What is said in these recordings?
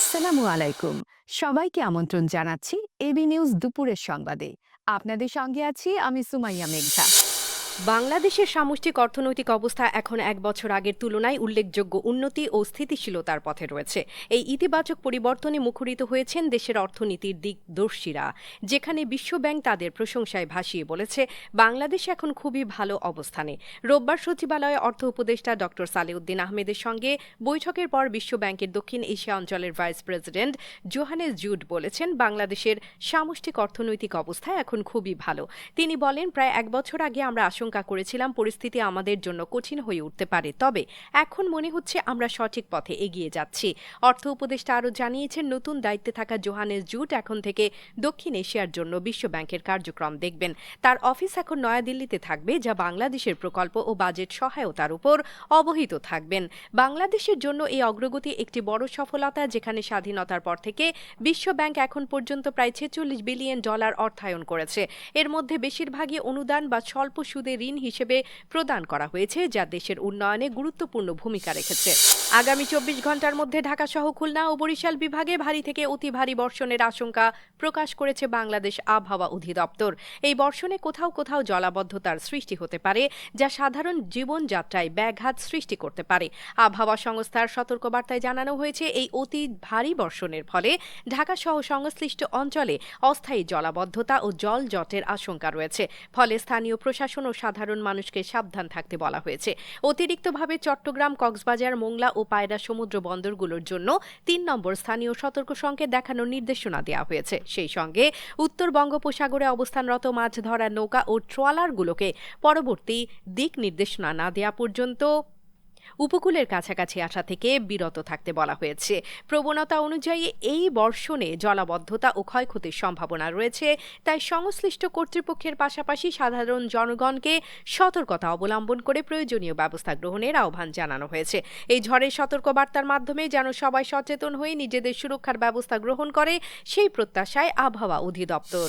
আসসালামু আলাইকুম। সবাইকে আমন্ত্রণ জানাচ্ছি এবি নিউজ দুপুরের সংবাদে। আপনাদের সঙ্গে আছি আমি সুমাইয়া মেঘা বাংলাদেশের সামষ্টিক অর্থনৈতিক অবস্থা এখন এক বছর আগের তুলনায় উল্লেখযোগ্য উন্নতি ও স্থিতিশীলতার পথে রয়েছে। এই ইতিবাচক পরিবর্তনে মুখরিত হয়েছেন দেশের অর্থনীতির দিকদর্শীরা, যেখানে বিশ্বব্যাংক তাদের প্রশংসায় ভাসিয়ে বলেছে, বাংলাদেশ এখন খুবই ভালো অবস্থানে। রোববার সচিবালয়ে অর্থ উপদেষ্টা ড সালেউদ্দিন আহমেদের সঙ্গে বৈঠকের পর বিশ্বব্যাংকের দক্ষিণ এশিয়া অঞ্চলের ভাইস প্রেসিডেন্ট জোহানেস জুড বলেছেন, বাংলাদেশের সামষ্টিক অর্থনৈতিক অবস্থা এখন খুবই ভালো। তিনি বলেন, প্রায় এক বছর আগে আমরা আশঙ্কা করেছিলাম পরিস্থিতি আমাদের জন্য কঠিন হয়ে উঠতে পারে। তবে এখন মনে হচ্ছে আমরা সঠিক পথে এগিয়ে যাচ্ছি। অর্থ উপদেষ্টা আরও জানিয়েছেন, নতুন দায়িত্বে থাকা জোহানেস জুট এখন থেকে দক্ষিণ এশিয়ার জন্য বিশ্বব্যাংকের কার্যক্রম দেখবেন। তার অফিস এখন নয়াদিল্লিতে থাকবে, যা বাংলাদেশের প্রকল্প ও বাজেট সহায়তার উপর অবহিত থাকবেন। বাংলাদেশের জন্য এই অগ্রগতি একটি বড় সফলতা, যেখানে স্বাধীনতার পর থেকে বিশ্বব্যাংক এখন পর্যন্ত প্রায় ছেচল্লিশ বিলিয়ন ডলার অর্থায়ন করেছে। এর মধ্যে বেশিরভাগই অনুদান বা স্বল্প সুদে ঋণ হিসেবে প্রদান করা হয়েছে, যা দেশের উন্নয়নে গুরুত্বপূর্ণ ভূমিকা রেখেছে। আগামী চব্বিশ ঘণ্টার মধ্যে ঢাকা সহ খুলনা ও বরিশাল বিভাগে ভারী থেকে অতি ভারী বর্ষণের আশঙ্কা প্রকাশ করেছে বাংলাদেশ আবহাওয়া অধিদপ্তর। এই বর্ষণে কোথাও কোথাও জলাবদ্ধতার সৃষ্টি হতে পারে, যা সাধারণ জীবনযাত্রায় ব্যাঘাত সৃষ্টি করতে পারে। আবহাওয়া সংস্থার সতর্কবার্তায় জানানো হয়েছে, এই অতি ভারী বর্ষণের ফলে ঢাকা সহ সংশ্লিষ্ট অঞ্চলে অস্থায়ী জলাবদ্ধতা ও জল জটের আশঙ্কা রয়েছে। ফলে স্থানীয় প্রশাসন ও সাধারণ মানুষকে সাবধান থাকতে বলা হয়েছে। অতিরিক্তভাবে চট্টগ্রাম, কক্সবাজার, মোংলা ও পায়রা সমুদ্র বন্দরগুলোর জন্য তিন নম্বর স্থানীয় সতর্ক সংকেত দেখানোর নির্দেশনা দেওয়া হয়েছে। সেই সঙ্গে উত্তর বঙ্গোপসাগরে অবস্থানরত মাছ ধরা নৌকা ও ট্রলারগুলোকে পরবর্তী দিক নির্দেশনা না দেওয়া পর্যন্ত উপকূলের কাছাকাছি আসা থেকে বিরত থাকতে বলা হয়েছে। প্রবণতা অনুযায়ী এই বর্ষণে জলাবদ্ধতা ও ক্ষয়ক্ষতির সম্ভাবনা রয়েছে, তাই সংশ্লিষ্ট কর্তৃপক্ষের পাশাপাশি সাধারণ জনগণকে সতর্কতা অবলম্বন করে প্রয়োজনীয় ব্যবস্থা গ্রহণের আহ্বান জানানো হয়েছে। এই ঝড়ের সতর্কবার্তার মাধ্যমে যেন সবাই সচেতন হয়ে নিজেদের সুরক্ষার ব্যবস্থা গ্রহণ করে, সেই প্রত্যাশায় আবহাওয়া অধিদপ্তর।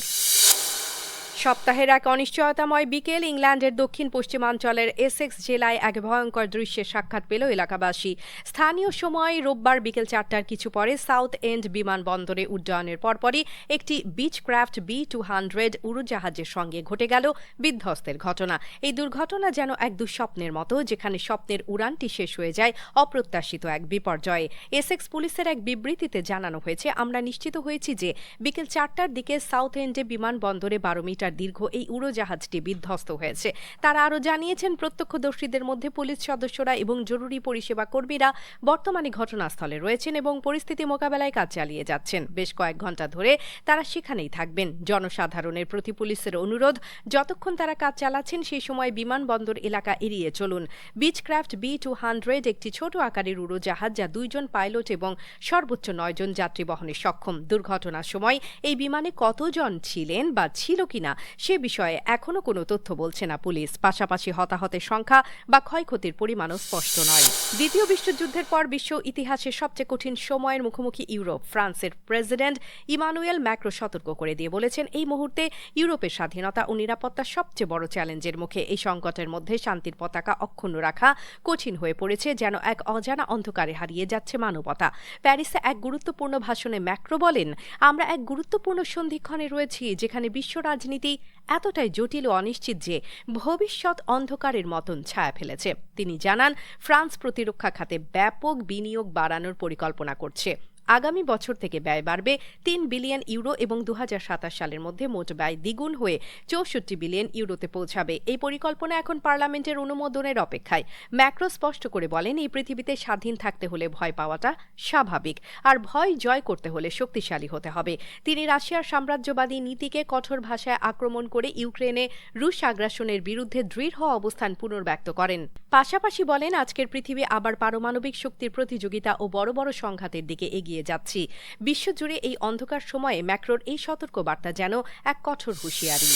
সপ্তাহের এক অনিশ্চয়তাময় বিকেল ইংল্যান্ডের দক্ষিণ পশ্চিমাঞ্চলের এসেক্স জেলায় এক ভয়ঙ্কর দৃশ্যের সাক্ষাৎ পেল এলাকাবাসী। স্থানীয় সময় রোববার বিকেল চারটার কিছু পরে সাউথ এন্ড বিমানবন্দরে উড্ডয়নের পরপরই একটি Beechcraft B two hundred উড়োজাহাজের সঙ্গে ঘটে গেল বিধ্বস্তের ঘটনা। এই দুর্ঘটনা যেন এক দুঃস্বপ্নের মতো, যেখানে স্বপ্নের উড়ানটি শেষ হয়ে যায় অপ্রত্যাশিত এক বিপর্যয়ে। এসেক্স পুলিশের এক বিবৃতিতে জানানো হয়েছে, আমরা নিশ্চিত হয়েছি যে বিকেল চারটার দিকে সাউথ এন্ডে বিমানবন্দরে বারো মিটার দীর্ঘ এই উড়োজাহাজটি বিধ্বস্ত হয়েছে। তারা আরও জানিয়েছেন, প্রত্যক্ষদর্শীদের মধ্যে পুলিশ সদস্যরা এবং জরুরি পরিষেবা কর্মীরা বর্তমানে ঘটনাস্থলে রয়েছেন এবং পরিস্থিতি মোকাবেলায় কাজ চালিয়ে যাচ্ছেন। বেশ কয়েক ঘণ্টা ধরে তারা সেখানেই থাকবেন। জনসাধারণের প্রতি পুলিশের অনুরোধ, যতক্ষণ তারা কাজ চালাচ্ছেন সেই সময় বিমানবন্দর এলাকা এড়িয়ে চলুন। বিচক্রাফট বি টু হান্ড্রেড একটি ছোট আকারের উড়োজাহাজ যা দুইজন পাইলট এবং সর্বোচ্চ নয়জন যাত্রী বহনে সক্ষম। দুর্ঘটনার সময় এই বিমানে কতজন ছিলেন বা ছিল কিনা সে বিষয়ে এখনও কোনো তথ্য বলছে না পুলিশ। পাশাপাশি হতাহতের সংখ্যা বা ক্ষয়ক্ষতির পরিমাণও স্পষ্ট নয়। দ্বিতীয় বিশ্বযুদ্ধের পর বিশ্ব ইতিহাসের সবচেয়ে কঠিন সময়ের মুখোমুখি ইউরোপ। ফ্রান্সের প্রেসিডেন্ট ইমানুয়েল ম্যাক্রো সতর্ক করে দিয়ে বলেছেন, এই মুহূর্তে ইউরোপের স্বাধীনতা ও নিরাপত্তা সবচেয়ে বড় চ্যালেঞ্জের মুখে এই সংকটের মধ্যে শান্তির পতাকা অক্ষুণ্ণ রাখা কঠিন হয়ে পড়েছে যেন এক অজানা অন্ধকারে হারিয়ে যাচ্ছে মানবতা। প্যারিসে এক গুরুত্বপূর্ণ ভাষণে ম্যাক্রো বলেন, আমরা এক গুরুত্বপূর্ণ সন্ধিক্ষণে রয়েছি যেখানে বিশ্ব রাজনীতি এতটাই জটিল ও অনিশ্চিত যে ভবিষ্যৎ অন্ধকারের মতন ছায়া ফেলেছে। তিনি জানান, ফ্রান্স প্রতিরক্ষা খাতে ব্যাপক বিনিয়োগ বাড়ানোর পরিকল্পনা করছে। আগামী বছর থেকে ব্যয় বাড়বে তিন বিলিয়ন ইউরো এবং দু হাজার সাতাশ সালের মধ্যে মোট ব্যয় দ্বিগুণ হয়ে চৌষট্টি বিলিয়ন ইউরোতে পৌঁছাবে। এই পরিকল্পনা এখন পার্লামেন্টের অনুমোদনের অপেক্ষায়। ম্যাক্রো স্পষ্ট করে বলেন, এই পৃথিবীতে স্বাধীন থাকতে হলে ভয় পাওয়াটা স্বাভাবিক। আর ভয় জয় করতে হলে শক্তিশালী হতে হবে। তিনি রাশিয়ার সাম্রাজ্যবাদী নীতিকে কঠোর ভাষায় আক্রমণ করে ইউক্রেনে রুশ আগ্রাসনের বিরুদ্ধে দৃঢ় অবস্থান পুনর্ব্যক্ত করেন। পাশাপাশি বলেন, আজকের পৃথিবী আবার পারমাণবিক শক্তির প্রতিযোগিতা ও বড় বড় সংঘাতের দিকে এগিয়ে যাচ্ছি। বিশ্বজুড়ে এই অন্ধকার সময়ে ম্যাক্রোর এই সতর্ক বার্তা যেন এক কঠোর হুঁশিয়ারি।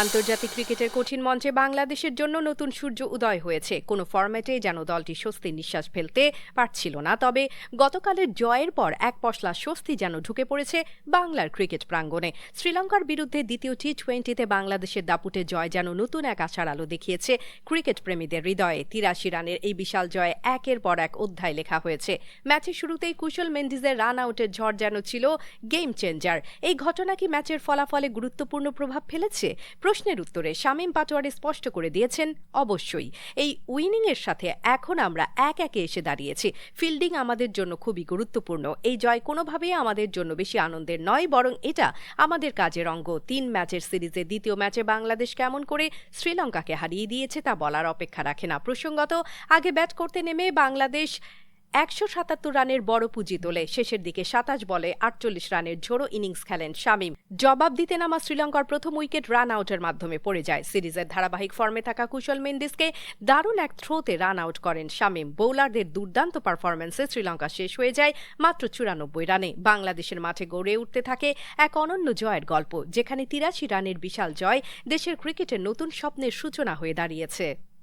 আন্তর্জাতিক ক্রিকেটের কঠিন মঞ্চে বাংলাদেশের জন্য নতুন সূর্য উদয় হয়েছে। কোনো ফরম্যাটে যেন দলটি স্বস্তির নিঃশ্বাস ফেলতে পারছিল না। তবে গতকালের জয়ের পর এক পশলা স্বস্তি যেন ঢুকে পড়েছে বাংলার ক্রিকেট প্রাঙ্গণে। শ্রীলঙ্কার বিরুদ্ধে দ্বিতীয় টি টোয়েন্টিতে বাংলাদেশের দাপুটে জয় যেন নতুন এক আশার আলো দেখিয়েছে ক্রিকেট প্রেমীদের হৃদয়ে। তিরাশি রানের এই বিশাল জয়ে একের পর এক অধ্যায় লেখা হয়েছে। ম্যাচের শুরুতেই কুশল মেন্ডিজের রান আউটের ঝড় যেন ছিল গেম চেঞ্জার। এই ঘটনা কি ম্যাচের ফলাফলে গুরুত্বপূর্ণ প্রভাব ফেলেছে? প্রশ্নের উত্তরে শামীম পাটোয়ারি স্পষ্ট করে দিয়েছেন, অবশ্যই। এই উইনিংয়ের সাথে এখন আমরা এক একে এসে দাঁড়িয়েছি। ফিল্ডিং আমাদের জন্য খুবই গুরুত্বপূর্ণ। এই জয় কোনোভাবেই আমাদের জন্য বেশি আনন্দের নয়, বরং এটা আমাদের কাজের অঙ্গ। তিন ম্যাচের সিরিজে দ্বিতীয় ম্যাচে বাংলাদেশ কেমন করে শ্রীলঙ্কাকে হারিয়ে দিয়েছে তা বলার অপেক্ষা রাখে না। প্রসঙ্গত, আগে ব্যাট করতে নেমে বাংলাদেশ একশো সাতাত্তর রানের বড় পুঁজি তোলে, শেষের দিকে সাতাশ বলে আটচল্লিশ রানের ঝোড়ো ইনিংস খেলেন শামীম। জবাব দিতে নামা শ্রীলঙ্কার প্রথম উইকেট রান আউটের মাধ্যমে পড়ে যায়। সিরিজের ধারাবাহিক ফর্মে থাকা কুশল মেন্ডিসকে দারুণ এক থ্রোতে রান আউট করেন শামীম। বোলারদের দুর্দান্ত পারফরম্যান্সে শ্রীলঙ্কা শেষ হয়ে যায় মাত্র চুরানব্বই রানে। বাংলাদেশের মাঠে গড়ে উঠতে থাকে এক অনন্য জয়ের গল্প, যেখানে তিরাশি রানের বিশাল জয় দেশের ক্রিকেটের নতুন স্বপ্নের সূচনা হয়ে দাঁড়িয়েছে।